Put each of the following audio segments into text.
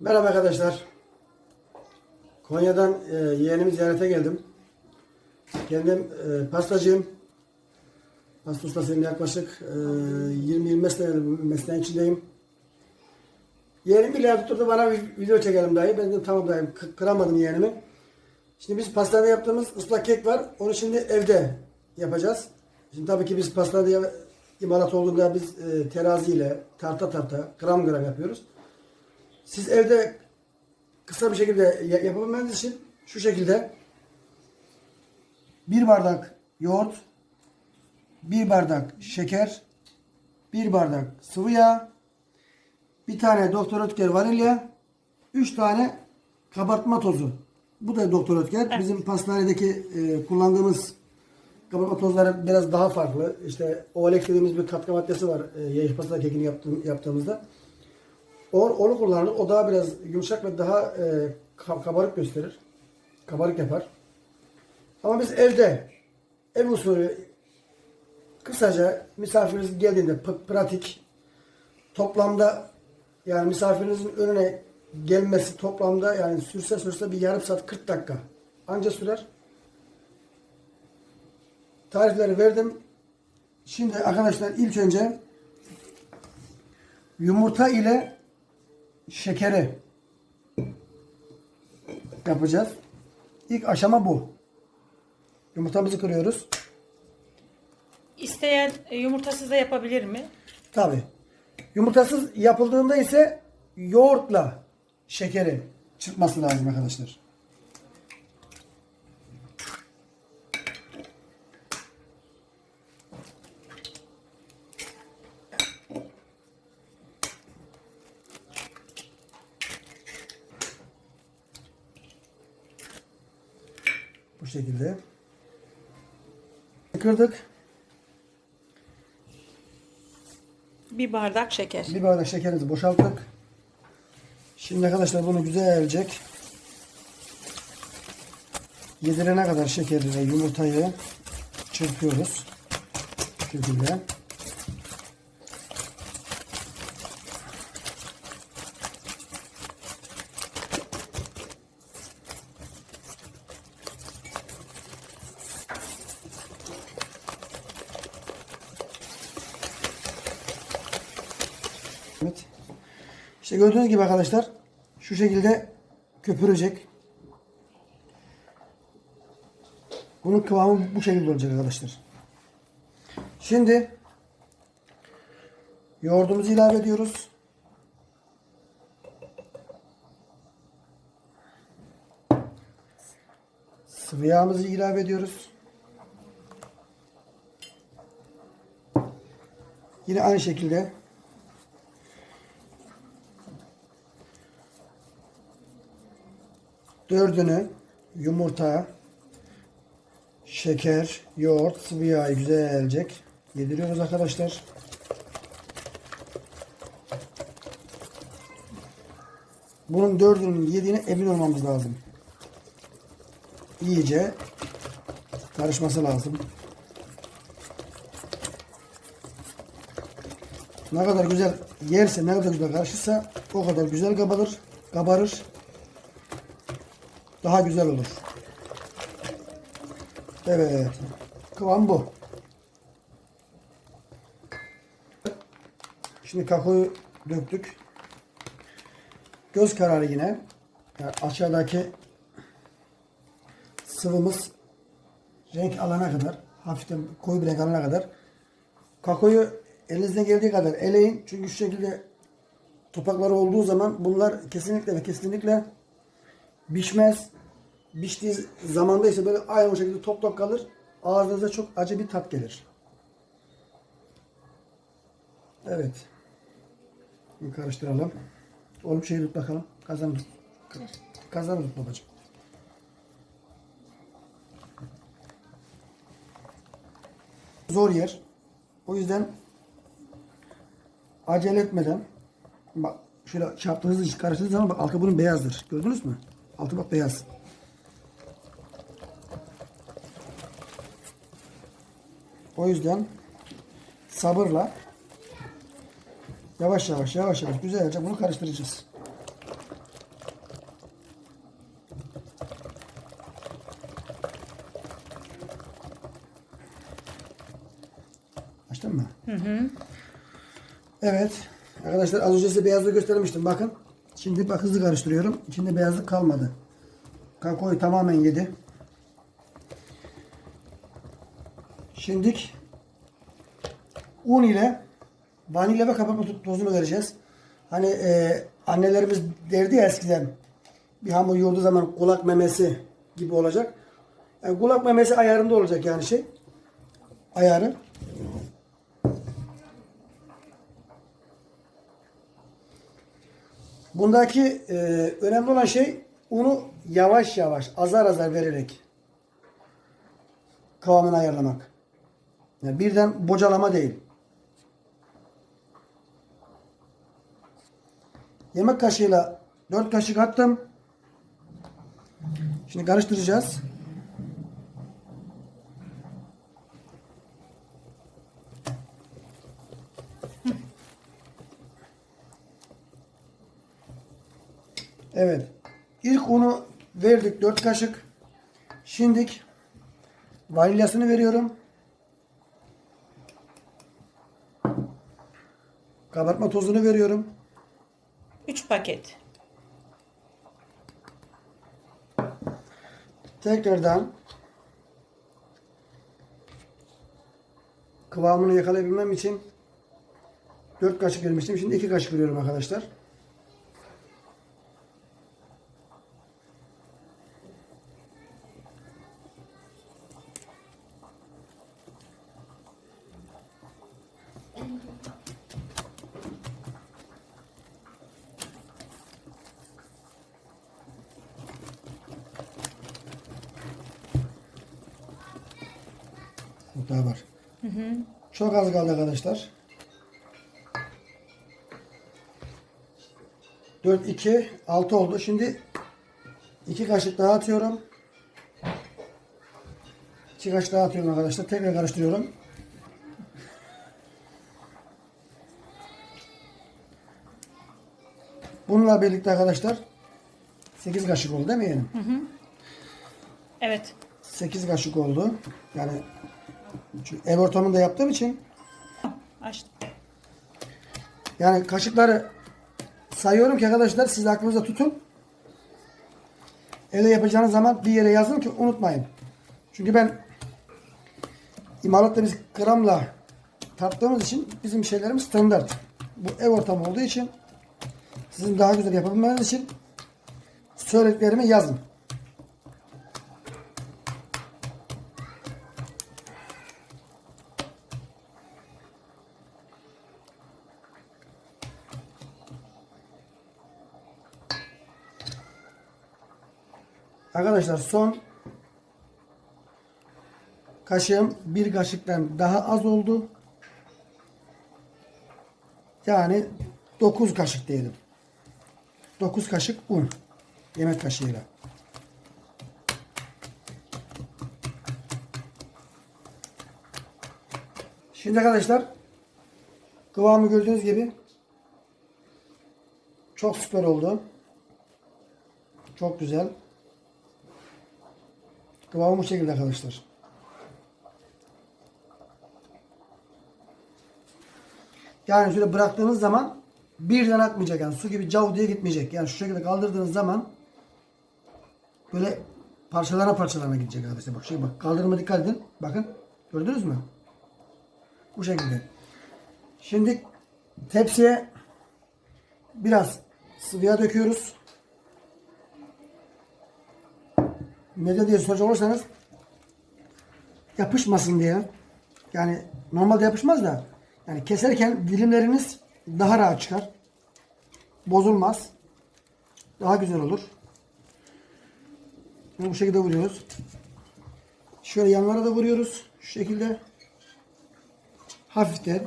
Merhaba arkadaşlar. Konya'dan e, yeğenimi ziyarete geldim. Kendim e, pastacıyım. Pasta ustasıyım yaklaşık e, 20-25 senedir bu mesleğin içindeyim. Yeğenim bile tutturdu bana bir video çekelim dahi. Ben dedim tamam dahi kı- kıramadım yeğenimi. Şimdi biz pastanede yaptığımız ıslak kek var. Onu şimdi evde yapacağız. Şimdi tabii ki biz pastanede imalat olduğunda biz e, teraziyle tarta tarta gram gram yapıyoruz. Siz evde kısa bir şekilde ya- yapabilmeniz için şu şekilde bir bardak yoğurt, bir bardak şeker, bir bardak sıvı yağ, bir tane Doktor Ötker vanilya, üç tane kabartma tozu. Bu da Doktor Ötker. Bizim pastanedeki e, kullandığımız kabartma tozları biraz daha farklı. İşte Olex dediğimiz bir katkı maddesi var. E, yayış pasta kekini yaptığım, yaptığımızda. Onu kullanır. O daha biraz yumuşak ve daha e, ka- kabarık gösterir. Kabarık yapar. Ama biz evde ev usulü kısaca misafiriniz geldiğinde pratik toplamda yani misafirinizin önüne gelmesi toplamda yani sürse sürse bir yarım saat 40 dakika anca sürer. Tarifleri verdim. Şimdi arkadaşlar ilk önce yumurta ile şekeri yapacağız. İlk aşama bu. Yumurtamızı kırıyoruz. İsteyen e, yumurtasız da yapabilir mi? Tabi. Yumurtasız yapıldığında ise yoğurtla şekeri çırpması lazım arkadaşlar. Bu şekilde. Kırdık. Bir bardak şeker. Bir bardak şekerimizi boşalttık. Şimdi arkadaşlar bunu güzelce yedirene kadar şekeri ve yumurtayı çırpıyoruz. Bu şekilde. Evet. İşte gördüğünüz gibi arkadaşlar şu şekilde köpürecek. Bunun kıvamı bu şekilde olacak arkadaşlar. Şimdi yoğurdumuzu ilave ediyoruz. Sıvı yağımızı ilave ediyoruz. Yine aynı şekilde dördünü yumurta, şeker, yoğurt, sıvı yağı güzelce yediriyoruz arkadaşlar. Bunun dördünün yediğine emin olmamız lazım. İyice karışması lazım. Ne kadar güzel yerse, ne kadar güzel karışırsa o kadar güzel kabarır, kabarır daha güzel olur. Evet. Kıvam bu. Şimdi kakaoyu döktük. Göz kararı yine. Yani aşağıdaki sıvımız renk alana kadar hafiften koyu bir renk alana kadar kakaoyu elinizden geldiği kadar eleyin. Çünkü şu şekilde topakları olduğu zaman bunlar kesinlikle ve kesinlikle Biçmez. Biçtiği zamanda ise böyle aynı şekilde top top kalır. Ağzınıza çok acı bir tat gelir. Evet. Bir karıştıralım. Oğlum şeyi tut bakalım. Kazanı tut. Kazanı babacığım. Zor yer. O yüzden acele etmeden bak şöyle çarptı hızlı karıştırdığı zaman bak altı bunun beyazdır. Gördünüz mü? Altı bak beyaz. O yüzden sabırla yavaş yavaş yavaş yavaş güzelce bunu karıştıracağız. Açtın mı? Hı hı. Evet. Arkadaşlar az önce size beyazlığı göstermiştim. Bakın. Şimdi bak hızlı karıştırıyorum. İçinde beyazlık kalmadı. Kakaoyu tamamen yedi. Şimdik un ile vanilya ve kabartma to- tozunu vereceğiz. Hani e, annelerimiz derdi ya eskiden bir hamur yoğurduğu zaman kulak memesi gibi olacak. Yani kulak memesi ayarında olacak yani şey. Ayarı. Bundaki e, önemli olan şey unu yavaş yavaş azar azar vererek kıvamını ayarlamak. Yani birden bocalama değil. Yemek kaşığıyla 4 kaşık attım. Şimdi karıştıracağız. Evet. İlk unu verdik 4 kaşık. Şimdik vanilyasını veriyorum. Kabartma tozunu veriyorum. 3 paket. Tekrardan kıvamını yakalayabilmem için 4 kaşık vermiştim. Şimdi 2 kaşık veriyorum arkadaşlar. Daha var. Çok az kaldı arkadaşlar. 4, 2, 6 oldu. Şimdi 2 kaşık daha atıyorum. 2 kaşık daha atıyorum arkadaşlar. Tekrar karıştırıyorum. Bununla birlikte arkadaşlar 8 kaşık oldu değil mi yeğenim? Evet. 8 kaşık oldu. Yani çünkü ev ortamında yaptığım için Açtım. yani kaşıkları sayıyorum ki arkadaşlar siz de aklınızda tutun. Evde yapacağınız zaman bir yere yazın ki unutmayın. Çünkü ben imalatta biz gramla tarttığımız için bizim şeylerimiz standart. Bu ev ortamı olduğu için sizin daha güzel yapabilmeniz için söylediklerimi yazın. Arkadaşlar son kaşığım bir kaşıktan daha az oldu. Yani 9 kaşık diyelim. 9 kaşık un. Yemek kaşığıyla. Şimdi arkadaşlar kıvamı gördüğünüz gibi çok süper oldu. Çok güzel. Kıvamı bu şekilde arkadaşlar. Yani şöyle bıraktığınız zaman birden akmayacak yani su gibi cav diye gitmeyecek. Yani şu şekilde kaldırdığınız zaman böyle parçalara parçalarına gidecek arkadaşlar. Bak şey bak kaldırma dikkat edin. Bakın gördünüz mü? Bu şekilde. Şimdi tepsiye biraz sıvı yağ döküyoruz. Neden diye soracak olursanız yapışmasın diye. Yani normalde yapışmaz da yani keserken dilimleriniz daha rahat çıkar. Bozulmaz. Daha güzel olur. Bunu bu şekilde vuruyoruz. Şöyle yanlara da vuruyoruz. Şu şekilde. Hafiften.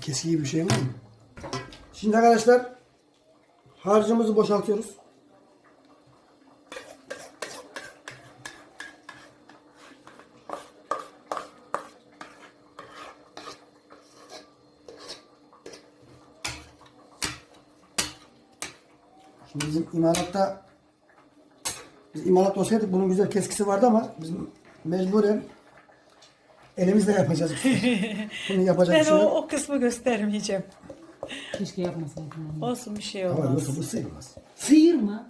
Keski gibi bir şey mi? Şimdi arkadaşlar harcımızı boşaltıyoruz. Şimdi bizim imalatta biz imalat olsaydık bunun güzel keskisi vardı ama bizim mecburen elimizle yapacağız. Bunu yapacak Ben bir şey o, yok. o kısmı göstermeyeceğim. Keşke yapmasaydım. onu. Olsun bir şey Ama olmaz. yoksa bu sayılmaz. Sıyırma.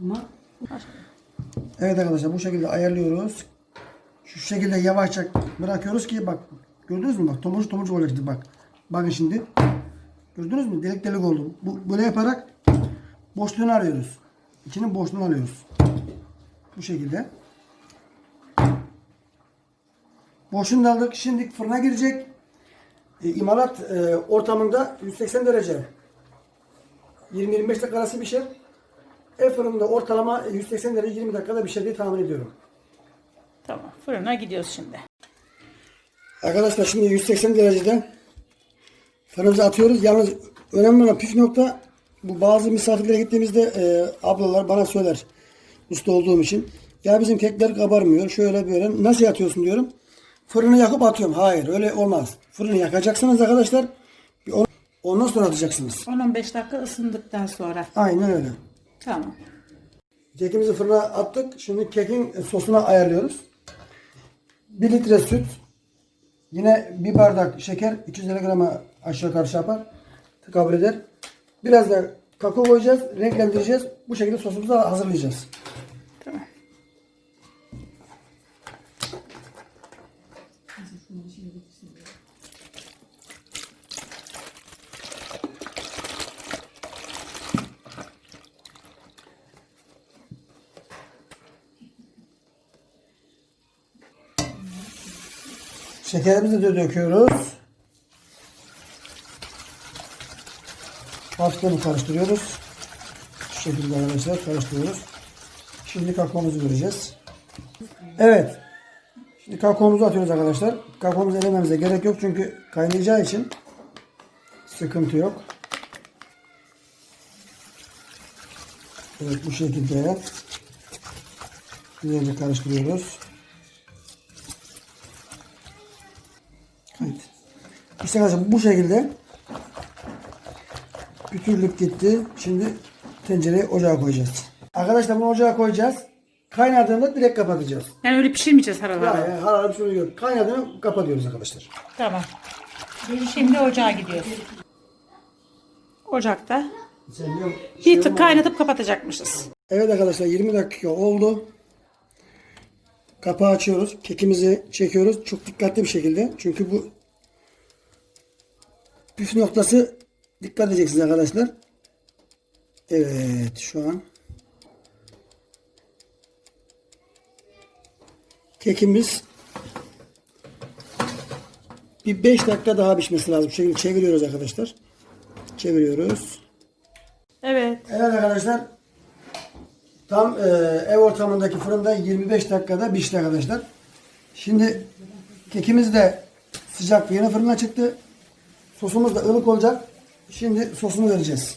Ama Evet arkadaşlar bu şekilde ayarlıyoruz. Şu şekilde yavaşça bırakıyoruz ki bak gördünüz mü bak tomurcuk tomurcuk olacak bak. Bakın şimdi. Gördünüz mü? Delik delik oldu. Bu, böyle yaparak boşluğunu arıyoruz. İçinin boşluğunu alıyoruz. Bu şekilde. Boşluğunu da aldık. Şimdi fırına girecek. E, imalat e, ortamında 180 derece. 20-25 dakika arası pişer. Ev fırında ortalama 180 derece 20 dakikada pişer diye tahmin ediyorum. Tamam. Fırına gidiyoruz şimdi. Arkadaşlar şimdi 180 derecede fırınımıza atıyoruz. Yalnız önemli olan püf nokta bu bazı misafirlere gittiğimizde e, ablalar bana söyler usta olduğum için. Ya bizim kekler kabarmıyor. Şöyle böyle. Nasıl atıyorsun diyorum. Fırını yakıp atıyorum. Hayır öyle olmaz. Fırını yakacaksınız arkadaşlar. Bir on- Ondan sonra atacaksınız. 10-15 dakika ısındıktan sonra. Aynen öyle. Tamam. Kekimizi fırına attık. Şimdi kekin sosuna ayarlıyoruz. 1 litre süt. Yine bir bardak şeker 250 grama aşağı şey yapar. Tekabül eder. Biraz da kakao koyacağız. Renklendireceğiz. Bu şekilde sosumuzu da hazırlayacağız. Şekerimizi de döküyoruz. Hafiften karıştırıyoruz. Şu şekilde arkadaşlar karıştırıyoruz. Şimdi kakaomuzu göreceğiz. Evet. Kakaomuzu atıyoruz arkadaşlar. Kakaomuzu elememize gerek yok çünkü kaynayacağı için sıkıntı yok. Evet bu şekilde güzelce karıştırıyoruz. Evet. İşte arkadaşlar bu şekilde pütürlük gitti. Şimdi tencereyi ocağa koyacağız. Arkadaşlar bunu ocağa koyacağız. Kaynadığında direkt kapatacağız. Yani öyle pişirmeyeceğiz haralı. Yani hararet şey yok. Kaynadığında kapatıyoruz arkadaşlar. Tamam. Şimdi ocağa gidiyoruz. Ocakta bir tık kaynatıp kapatacakmışız. Evet arkadaşlar 20 dakika oldu. Kapağı açıyoruz. Kekimizi çekiyoruz. Çok dikkatli bir şekilde. Çünkü bu püf noktası dikkat edeceksiniz arkadaşlar. Evet şu an kekimiz bir 5 dakika daha pişmesi lazım. Şekilde çeviriyoruz arkadaşlar. Çeviriyoruz. Evet. Evet arkadaşlar. Tam e, ev ortamındaki fırında 25 dakikada pişti arkadaşlar. Şimdi kekimiz de sıcak yeni fırına çıktı. Sosumuz da ılık olacak. Şimdi sosunu vereceğiz.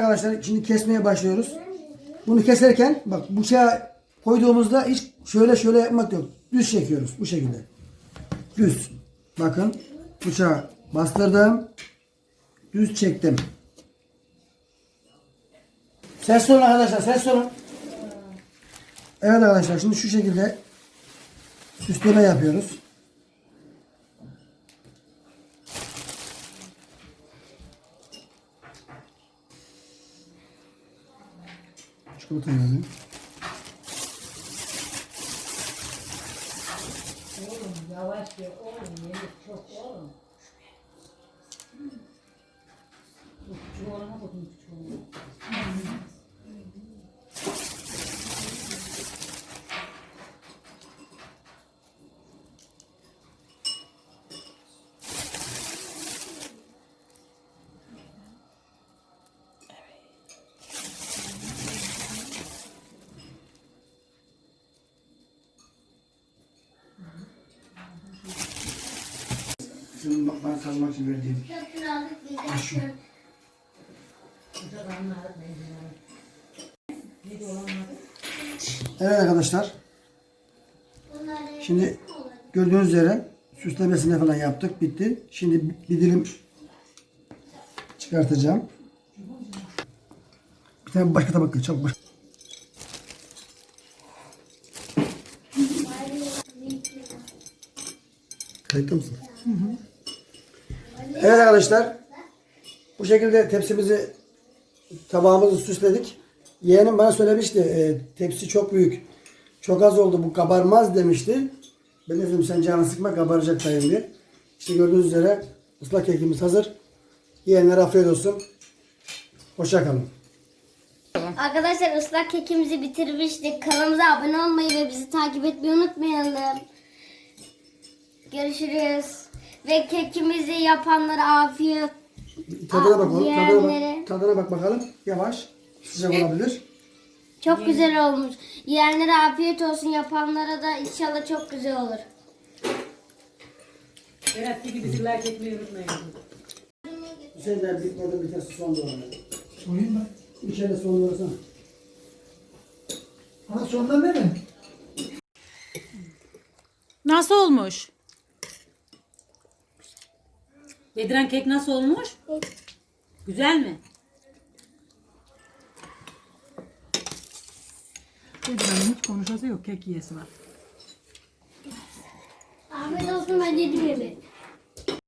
Arkadaşlar şimdi kesmeye başlıyoruz. Bunu keserken bak bıçağı koyduğumuzda hiç şöyle şöyle yapmak yok. Düz çekiyoruz bu şekilde. Düz. Bakın bıçağı bastırdım. Düz çektim. Ses olun arkadaşlar ses olun. Evet arkadaşlar şimdi şu şekilde süsleme yapıyoruz. 저것도 나네. Ben kazmak için verdiğim. Şu. Evet arkadaşlar. Şimdi gördüğünüz üzere süslemesini falan yaptık. Bitti. Şimdi bir dilim çıkartacağım. Bir tane başka tabak çabuk. baş- Kayıtta mısın? Evet arkadaşlar. Bu şekilde tepsimizi tabağımızı süsledik. Yeğenim bana söylemişti. e, tepsi çok büyük. Çok az oldu bu kabarmaz demişti. Ben de dedim sen canını sıkma kabaracak dayım diye. İşte gördüğünüz üzere ıslak kekimiz hazır. Yiyenlere afiyet olsun. Hoşça kalın. Arkadaşlar ıslak kekimizi bitirmiştik. Kanalımıza abone olmayı ve bizi takip etmeyi unutmayalım. Görüşürüz. Ve kekimizi yapanlara afiyet. Tadına bak oğlum. Tadına bak, tadına bak bakalım. Yavaş. Sıcak olabilir. Çok güzel olmuş. Yiyenlere afiyet olsun. Yapanlara da inşallah çok güzel olur. Berat gibi bizi like etmeyi unutmayın. Hüseyin de bitmeden bir tane soğan doğranıyor. Soğuyayım mı? İçeride soğan doğrasana. Ana soğanlar ne mi? Nasıl olmuş? Bedran kek nasıl olmuş? Güzel mi? Bedran'ın hiç konuşası yok kek yiyesi var. Afiyet olsun ben yedim yemeği.